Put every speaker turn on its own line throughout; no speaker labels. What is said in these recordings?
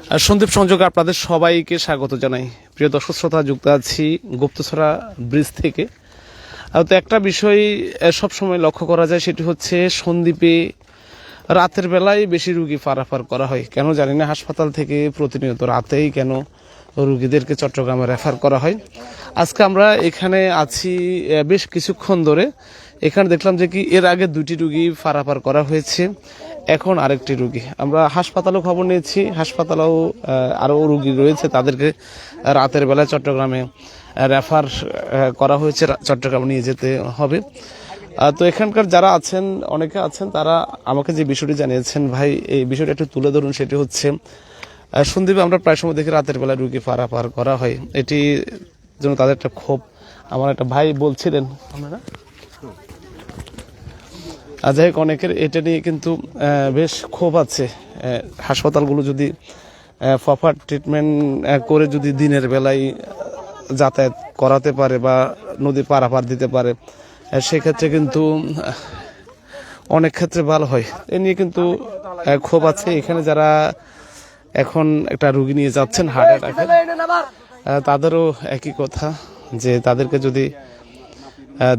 সন্দীপ সংযোগ আপনাদের সবাইকে স্বাগত জানাই। প্রিয় দর্শক, শ্রোতা, যুক্ত আছি গুপ্তছড়া ব্রিজ থেকে। তো একটা বিষয় সব সময় লক্ষ্য করা যায়, সেটি হচ্ছে সন্দ্বীপে রাতের বেলায় বেশি রুগী পারাপার করা হয়। কেন জানি না, হাসপাতাল থেকে প্রতিনিয়ত রাতেই কেন রুগীদেরকে চট্টগ্রামে রেফার করা হয়। আজকে আমরা এখানে আছি বেশ কিছুক্ষণ ধরে এখানে দেখলাম যে কি এর আগে দুটি রুগী পারাপার করা হয়েছে, এখন আরেকটি রুগী। আমরা হাসপাতালও খবর নিয়েছি, হাসপাতালেও আরও রুগী রয়েছে, তাদেরকে রাতের বেলায় চট্টগ্রামে রেফার করা হয়েছে চট্টগ্রামে নিয়ে যেতে হবে। তো এখানকার যারা আছেন, অনেকে আছেন, তারা আমাকে যে বিষয়টি জানিয়েছেন, ভাই, এই বিষয়টা একটু তুলে ধরুন, সেটি হচ্ছে সন্দীপে আমরা প্রায় সময় দেখি রাতের বেলায় রুগী পারাপার করা হয়। এটি যেন তাদের একটা ক্ষোভ। আমার একটা ভাই বলছিলেন। আপনারা? যাই হোক, অনেকের এটা নিয়ে কিন্তু বেশ ক্ষোভ আছে। হাসপাতালগুলো যদি প্রপার ট্রিটমেন্ট করে যদি দিনের বেলায় যাতায়াত করাতে পারে বা নদী পারাপার দিতে পারে সেক্ষেত্রে কিন্তু অনেক ক্ষেত্রে ভালো হয়। এ নিয়ে কিন্তু ক্ষোভ আছে। এখানে যারা এখন একটা রুগী নিয়ে যাচ্ছেন হার্ট অ্যাটাকে তাদেরও একই কথা যে তাদেরকে যদি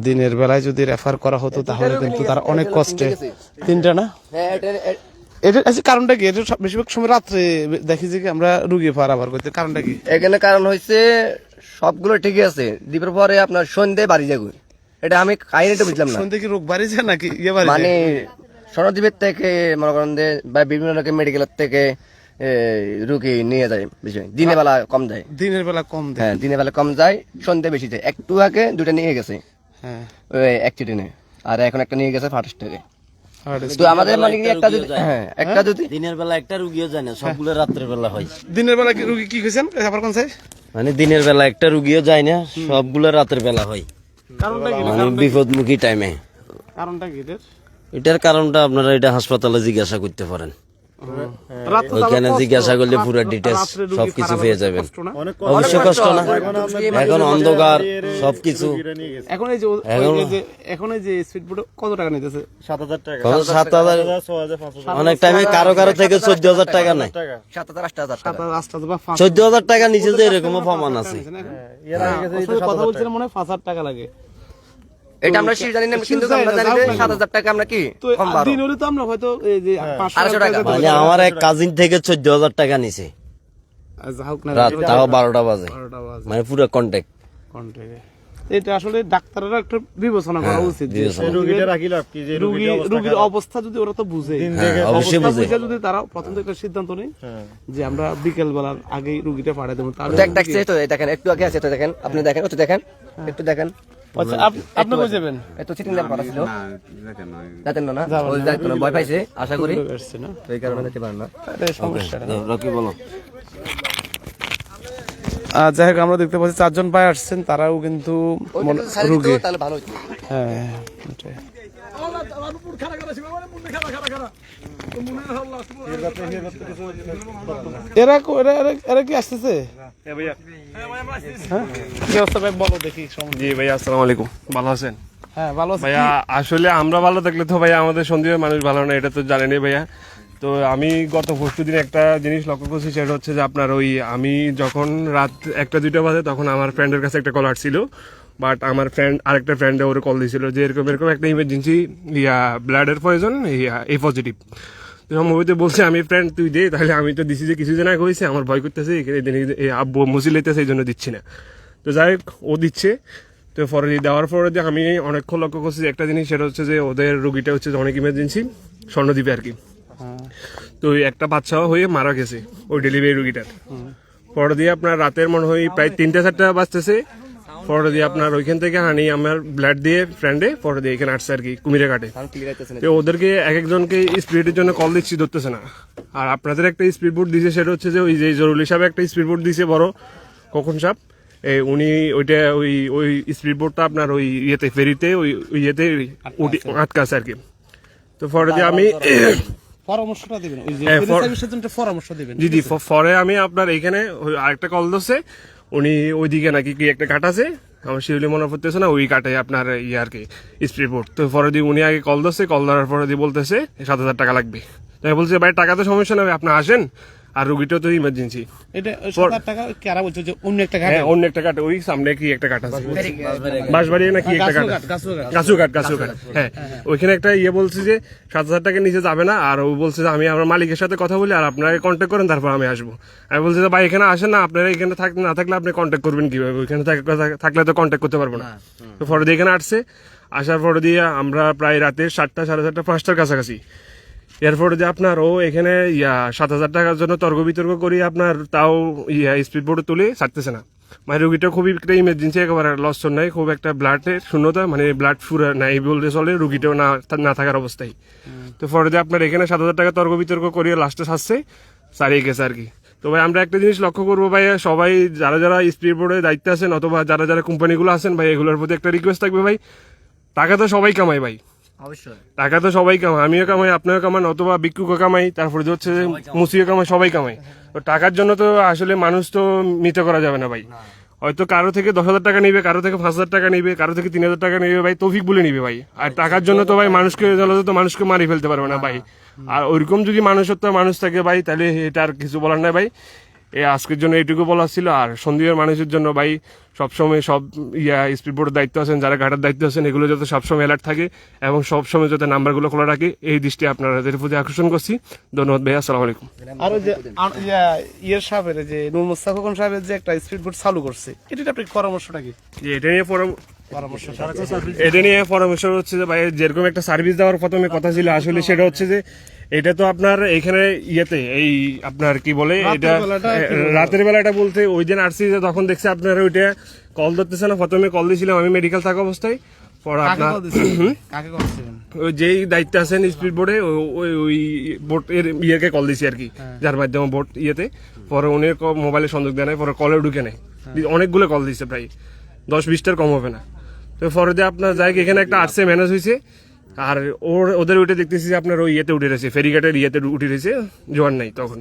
দিনের বেলায় যদি রেফার করা হতো তাহলে কিন্তু তারা অনেক কষ্টে। তিনটা না? এটা আচ্ছা কারণটা কি? এটা বেশিরভাগ সময় রাত্রে দেখি যে আমরা রুগী পারাবার করতে। কারণটা কি?
এখানে কারণ হয়েছে সবগুলো ঠিকই আছে। দ্বীপের পরে আপনার সন্ধ্যে বাড়ি যাব। এটা আমি কাহিনীটা বুঝলাম না।
সন্ধ্যে কি রোগ বাড়ি যায় নাকি ইয়ে বাড়ি
মানে
যায়?
সনদ্বীপের থেকে মনে করেন যে বা বিভিন্ন রকম মেডিকেলের থেকে রুগী নিয়ে যায় বিষয় দিনের বেলা কম যায়
দিনের বেলা কম দেয়।
হ্যাঁ দিনের বেলা কম যায় সন্ধ্যে বেশি যায় একটু আগে দুটা নিয়ে গেছে।
হ্যাঁ।
ওই অ্যাক্সিডেন্টে আর এখন একটা নিয়ে গেছে ফার্স্ট থেকে তো আমাদের মানে কি একটা যদি হ্যাঁ একটা যদি
দিনের বেলা একটা রুগীও যায় সবগুলো রাত্রের বেলা হয়।
দিনের বেলা রুগী কি হয়েছেন আবার কোন সাই
মানে দিনের বেলা একটা রুগীও যায় না সবগুলো রাতের বেলা হয়।
কারণটা কি?
মানে বিপদমুখী টাইমে
কারণটা কি এটার
কারণটা আপনারা এটা হাসপাতালে জিজ্ঞাসা করতে পারেন। ওইখানে জিজ্ঞাসা করলে পুরো ডিটেলস সবকিছু পেয়ে যাবেন।
কষ্ট না?
অবশ্যই কষ্ট। না? এখন অন্ধকার সবকিছু।
এখন এই যে
এখন-
এই যে এখন এই যে স্পিড বোটে কত টাকা নিতেছে?
কত? সাত হাজার অনেক টাইমে কারও কারও থেকে চোদ্দ হাজার টাকা নেয়।
সাত হাজার আটটা হাজার
সাত হাজার,
চোদ্দ হাজার টাকা নিচে যে এরকমও প্রমাণ আছে।
হ্যাঁ, সাথে কথা বলছিলাম মনে হয় পাঁচ হাজার টাকা লাগে।
এটা আমরা শির জানি না কিন্তু আমরা জানি যে
যাও না।
সাত হাজার টাকা আমরা কি কম বারো।
দিন হলে তো আমরা হয়তো এই যে পাঁচশো
আড়াইশো টাকা।
মানে আমার এক কাজিন থেকে চোদ্দ হাজার টাকা নিছে। রাত তাও বারোটা বাজে। মানে পুরো।
এটা আসলে ডাক্তারের একটা বিবেচনা করা উচিত যে রোগীর-
রাখি লাভ কি? যে
রোগী রোগীর অবস্থা যদি ওরা তো বুঝে।
হ্যাঁ, বুঝে।
যদি তারা প্রথম থেকে একটা সিদ্ধান্ত নেই যে আমরা বিকেল বেলার আগেই রুগীটা পাঠিয়ে দেবো
দেখেন একটু আগে আছে তো দেখেন। আপনি দেখেন একটু দেখেন একটু দেখেন।
আচ্ছা, আপনি বুঝে যাবেন?
এত চিটিং নাম করা ছিল যাতেন না। না ওই যাইতো না ভয় পাইছে আশা করি। এই কারণে যেতে পারেন না।
সমস্যা
রকি বলো।
যাই হোক আমরা দেখতে পাচ্ছি চারজন ভাই আসছেন তারাও কিন্তু রুগী।
তাহলে ভালো হতো
হ্যাঁ এরা এরা এরা- এরা কি আসতেছে? হ্যাঁ? কি অবস্থা ভাই? বলো দেখি
জি ভাইয়া আসসালামু আলাইকুম। ভালো আছেন?
হ্যাঁ ভালো
ভাইয়া আসলে আমরা ভালো থাকলে তো ভাইয়া আমাদের সন্দেহের মানুষ ভালো না এটা তো জানেনই ভাইয়া। তো আমি গত পরশু দিন একটা জিনিস লক্ষ্য করছি সেটা হচ্ছে যে আপনার ওই আমি যখন রাত একটা দুইটা বাজে তখন আমার ফ্রেন্ডের কাছে একটা কল আসছিল। বাট আমার ফ্রেন্ড আরেকটা ফ্রেন্ডে ওর কল দিয়েছিল যে এরকম এরকম একটা ইমার্জেন্সি ইয়া ব্লাডের প্রয়োজন ইয়া এ পজিটিভ তো সম্ভবত বলছে আমি ফ্রেন্ড তুই দে। তাহলে আমি তো দিছি যে কিছুদিন আগে হয়েছে আমার ভয় করতেছে এই আব্বু মুসি লেতেছে এই জন্য দিচ্ছি না। তো যাই হোক ও দিচ্ছে। তো পরে দেওয়ার পরে যে আমি অনেকক্ষণ লক্ষ্য করছি যে একটা জিনিস সেটা হচ্ছে যে ওদের রুগীটা হচ্ছে যে অনেক ইমার্জেন্সি স্বর্ণদ্বীপে আর কি। তো একটা বাচ্চা হয়ে মারা গেছে ওই ডেলিভারি রুগীটার। পরে দিয়ে আপনার রাতের মনে হয় প্রায় তিনটা চারটা বাজতেছে। পরে দিয়ে আপনার ওইখান থেকে হানি আমার ব্লাড দিয়ে ফ্রেন্ডে পরে দিয়ে এখানে আসছে আর কি কুমিরে কাটে
ক্লিয়ার হইতেছে না
তো ওদেরকে এক একজনকে স্পিরিটের জন্য কল দিচ্ছি ধরতেছে না। আর আপনাদের একটা স্পিড বোর্ড দিছে সেটা হচ্ছে যে ওই যে জরুরি সাহেব একটা স্পিড বোর্ড দিছে বড় কখন সাপ উনি ওইটা ওই ওই স্পিড বোর্ডটা আপনার ওই ইয়েতে ফেরিতে ওই ওই ইয়েতে উঠি আটকাছে। আর কি। তো পরে দিয়ে আমি
পরামর্শটা দিবেন। ওই যে
হ্যাঁ,
পরামর্শ দিবেন।
জি জি প- আমি আপনার এখানে আরেকটা কল দিচ্ছে উনি ওইদিকে নাকি কি একটা ঘাট আছে? আমার শিউলি মনে পড়তেছে না, ওই কাটে আপনার ইয়ে আর কি স্প্রে বোর্ড তো পরে দিয়ে উনি আগে কল দিচ্ছে কল দেওয়ার পরে দিয়ে বলতেছে, সাত হাজার টাকা লাগবে। তাই বলছে, ভাই, টাকা তো সমস্যা নেই, আপনি আসেন। আর রুগীটাও তো ইমার্জেন্সি
এটা সাত টাকা কারা বলছো যে অন্য একটা ঘাটে?
হ্যাঁ অন্য একটা কাট ওই সামনে কি একটা কাট আছে? বাঁশবাড়ি নাকি একটা কাট
গাছুঘাট, গাছুঘাট।
কাছুঘাট কাছুঘাট হ্যাঁ ওইখানে একটা ইয়ে বলছে যে সাত হাজার টাকার নিচে যাবে না আর ও বলছে যে আমি আমার মালিকের সাথে কথা বলি আর আপনারা কন্ট্যাক্ট করেন তারপর আমি আসব। আমি বলছি যে ভাই এখানে আসেন না আপনারা এখানে থাক না থাকলে আপনি কন্ট্যাক্ট করবেন কীভাবে? ওইখানে থাক- থাক- থাকলে তো কন্ট্যাক্ট করতে পারব না। তো ফটো দিয়ে এখানে আসছে আসার পরে দিয়ে আমরা প্রায় রাতে সাতটা সাড়ে সাতটা পাঁচটার কাছাকাছি। এরপরে যে আপনার ও এখানে ইয়া সাত হাজার টাকার জন্য তর্ক বিতর্ক করি আপনার তাও ইয়া স্পিড বোর্ডে তুলে ছাড়তেছে না। মানে রুগীটা খুবই একটা ইমার্জেন্সি একেবারে লস নাই খুব একটা ব্লাডের শূন্যতা মানে ব্লাড ফুরা নাই বলতে চলে রুগীটাও না না থাকার অবস্থায়। তো পরে যে আপনার এখানে সাত হাজার টাকা তর্ক বিতর্ক করিয়ে লাস্টে ছাড়ছে সারিয়ে গেছে আর কি। তো ভাই আমরা একটা জিনিস লক্ষ্য করব ভাই সবাই যারা যারা স্পিড বোর্ডে দায়িত্বে আছেন অথবা যারা যারা কোম্পানিগুলো আছেন ভাই এগুলোর প্রতি একটা রিকোয়েস্ট থাকবে ভাই। টাকা তো সবাই কামায় ভাই। টাকা তো সবাই কামায় আমিও কামাই আপনিও কামান অথবা বিক্ষুকও কামাই তারপরে হচ্ছে মুসিও কামাই সবাই কামাই তো টাকার জন্য তো আসলে মানুষ তো মিতে করা যাবে না ভাই। হয়তো কারও থেকে দশ হাজার টাকা নিবে কারও থেকে পাঁচ হাজার টাকা নিবে কারও থেকে তিন হাজার টাকা নিবে ভাই তৌফিক বলে নিবে ভাই। আর টাকার জন্য তো ভাই মানুষকে তো মানুষকে মারি ফেলতে পারবে না ভাই। আর ওইরকম যদি মানুষত্ব মানুষ থাকে ভাই তাহলে এটা আর কিছু বলার নাই ভাই। এই আজকের জন্য এইটুকু বলা ছিল। আর সন্ধ্যের মানুষের জন্য ভাই সবসময় সব ইয়া স্পিড বোর্ডের দায়িত্ব আছেন যারা ঘাটার দায়িত্ব আছেন এগুলো যাতে সবসময় অ্যালার্ট থাকে এবং সবসময় যাতে নাম্বারগুলো খোলা রাখে এই দৃষ্টি আপনাদের প্রতি আকর্ষণ করছি। ধন্যবাদ ভাইয়া আসসালামু আলাইকুম।
আর যে ইয়া, ইয়ের সাহেবের যে নুর মুস্তাফা খান সাহেবের যে একটা স্পিড বোর্ড চালু করছে এটা আপনি পরামর্শটা কি?
এটা নিয়ে
পরামর্শ
এটা নিয়ে পরামর্শ হচ্ছে যে ভাই যেরকম একটা সার্ভিস দেওয়ার প্রথমে কথা ছিল আসলে সেটা হচ্ছে যে এটা তো আপনার এখানে ইয়েতে এই আপনার কি বলে এটা রাতের বেলাটা বলতে ওই দিন আসছি যে তখন দেখছি আপনার ওইটা কল ধরতেছে না প্রথমে কল দিয়েছিলাম আমি মেডিকেল থাকা অবস্থায় পর আপনার? ওই যেই দায়িত্বে আছেন স্পিড বোর্ডে ওই ওই বোট এর ইয়েকে কল দিছি আর কি যার মাধ্যমে বোট ইয়েতে পরে উনি মোবাইলে সংযোগ দেয় নাই পরে কলে ঢুকে নেয়। অনেকগুলো কল দিছে প্রায় দশ বিশটার কম হবে না। তো ফরদে আপনার যাই এখানে একটা আর্টসে ম্যানেজ হয়েছে। আর ওর ওদের ওইটা দেখতেছি যে আপনার ওই ইয়েতে উঠে রয়েছে ফেরিঘাটের ইয়েতে উঠে রয়েছে জোয়ার নাই তখন।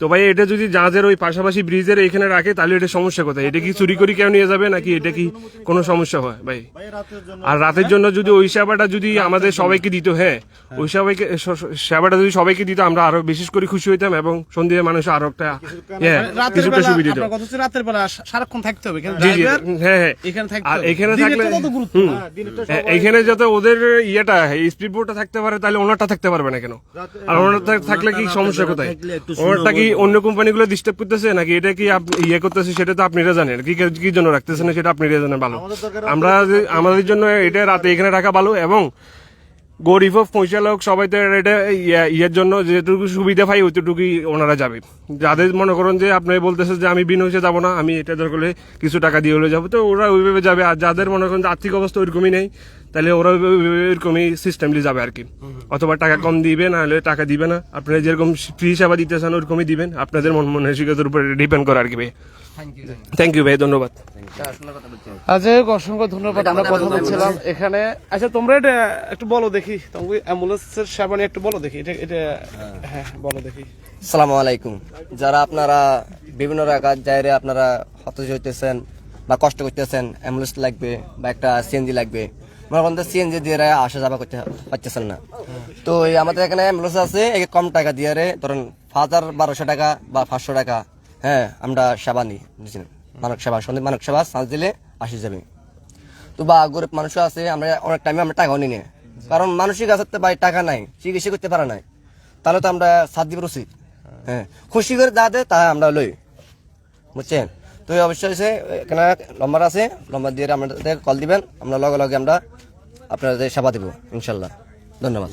তো ভাই এটা যদি জাহাজের ওই পাশাপাশি ব্রিজের এখানে রাখে তাহলে এটা সমস্যা কোথায়? এটা কি চুরি করি কেউ নিয়ে যাবে নাকি এটা কি কোনো সমস্যা হয় ভাই? আর রাতের জন্য যদি ওই সেবাটা যদি আমাদের সবাইকে দিত হ্যাঁ ওই সবাইকে সেবাটা যদি সবাইকে দিত আমরা আরও বিশেষ করে খুশি হইতাম এবং সন্ধ্যে মানুষ আরও একটা হ্যাঁ
রাতের
কিছুটা সুবিধা দিত।
রাতের বেলা সারাক্ষণ থাকতে হবে
হ্যাঁ হ্যাঁ।
এখানে থাকতে
আর এখানে থাকলে। হ্যাঁ, এইখানে যাতে ওদের ইয়েটা স্পিড বোটটা থাকতে পারে তাহলে ওনারটা থাকতে পারবে না কেন? আর ওনারটা থাকলে কি সমস্যা কোথায়? ওনারটা কি অন্য কোম্পানিগুলো ডিস্টার্ব করতেছে? নাকি এটা কি ইয়ে করতেছে সেটা তো আপনারা জানেন কি কি জন্য রাখতেছে না সেটা আপনারা জানেন ভালো। আমরা আমাদের জন্য এটা রাতে এখানে রাখা ভালো এবং গরিব হোক পয়সা লোক সবাই তো এটা ইয়া- ইয়ের জন্য যেটুকু সুবিধা পাই ওইটুকুই ওনারা যাবে। যাদের মনে করেন যে আপনি বলতেছে যে আমি বিন হয়েছে যাব না আমি এটা দরকার হলে কিছু টাকা দিয়ে হলে যাব। তো ওরা ওইভাবে যাবে আর যাদের মনে করেন আর্থিক অবস্থা ওইরকমই নেই তাহলে ওরা ওইরকমই সিস্টেমলি যাবে আর কি অথবা টাকা কম দিবে না হলে টাকা দিবে না। আপনারা যেরকম ফ্রি সেবা দিতে চান ওরকমই দিবেন। আপনাদের মন মানসিকতার উপরে ডিপেন্ড করে আর কি ভাই থ্যাংক ইউ ভাই ধন্যবাদ।
আজ অসংখ্য ধন্যবাদ। আমরা কথা বলছিলাম এখানে। আচ্ছা তোমরা এটা একটু বলো দেখি। তোমাকে অ্যাম্বুলেন্সের সেবা নিয়ে একটু বলো দেখি। এটা এটা হ্যাঁ। বলো দেখি।
আসসালামু আলাইকুম। যারা আপনারা বিভিন্ন রাকাত জায়গায় আপনারা হতাশ হইতেছেন বা কষ্ট করতেছেন অ্যাম্বুলেন্স লাগবে বা একটা সিএনজি লাগবে মনে সিএনজি দিয়ে আসা যাওয়া করতে পারতেছেন না। তো আমাদের এখানে অ্যাম্বুলেন্স আছে এই কম টাকা দিয়ে রে, ধরেন হাজার বারোশো টাকা বা পাঁচশো টাকা হ্যাঁ আমরা সেবা নিই, বুঝছেন? মানব সেবা সন্ধ্যে মানব সেবা চার্জ দিলে আসি যাবে। তো বা গরিব মানুষও আছে, আমরা অনেক টাইমে আমরা টাকাও নিই কারণ মানসিক আছে তো ভাই টাকা নাই, চিকিৎসা করতে পারে নাই। তাহলে তো আমরা সাত দিব উচিত হ্যাঁ। খুশি করে যা দেয় তা আমরা লই, বুঝছেন? তো অবশ্যই এখানে নম্বর আছে নম্বর দিয়ে আমাদের কল দিবেন, আমরা লগে লগে আমরা আপনাদের সেবা দিব ইনশাল্লাহ। ধন্যবাদ।